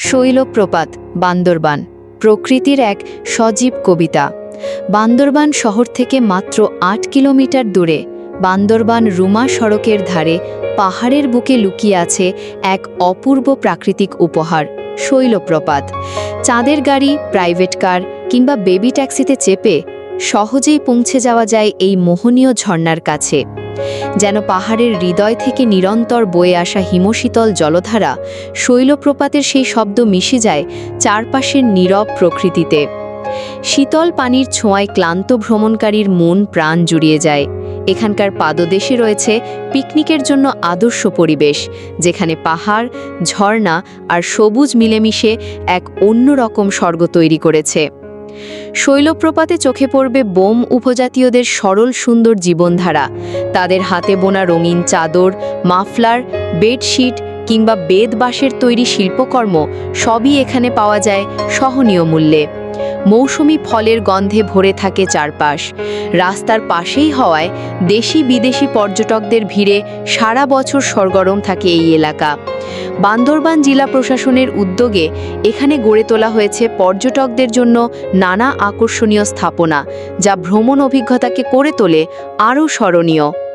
শৈলপ্রপাত, বান্দরবান, প্রকৃতির এক সজীব কবিতা। বান্দরবান শহর থেকে মাত্র আট কিলোমিটার দূরে, বান্দরবান রুমা সড়কের ধারে পাহাড়ের বুকে লুকিয়ে আছে এক অপূর্ব প্রাকৃতিক উপহার, শৈলপ্রপাত। চাঁদের গাড়ি, প্রাইভেট কার কিংবা বেবি ট্যাক্সিতে চেপে সহজেই পৌঁছে যাওয়া যায় এই মোহনীয় ঝর্ণার কাছে। যেন পাহাড়ের হৃদয় থেকে নিরন্তর বয়ে আসা হিমশীতল জলধারা শৈলপ্রপাতের সেই শব্দ মিশে যায় চারপাশের নীরব প্রকৃতিতে। শীতল পানির ছোঁয়ায় ক্লান্ত ভ্রমণকারীর মন প্রাণ জুড়িয়ে যায়। এখানকার পাদদেশে রয়েছে পিকনিকের জন্য আদর্শ পরিবেশ, যেখানে পাহাড়, ঝর্ণা আর সবুজ মিলেমিশে এক অন্যরকম স্বর্গ তৈরি করেছে। শৈলপ্রপাতে চোখে পড়বে বোম উপজাতীয়দের সরল সুন্দর জীবনধারা। তাদের হাতে বোনা রঙিন চাদর, মাফলার, বেডশিট কিংবা বেদ বাঁশের তৈরি শিল্পকর্ম সবই এখানে পাওয়া যায় সহনীয় মূল্যে। মৌসুমি ফলের গন্ধে ভরে থাকে চারপাশ। রাস্তার পাশেই হওয়ায় দেশি বিদেশি পর্যটকদের ভিড়ে সারা বছর সরগরম থাকে এই এলাকা। বান্দরবান জেলা প্রশাসনের উদ্যোগে এখানে গড়ে তোলা হয়েছে পর্যটকদের জন্য নানা আকর্ষণীয় স্থাপনা, যা ভ্রমণ অভিজ্ঞতাকে করে তোলে আরও স্মরণীয়।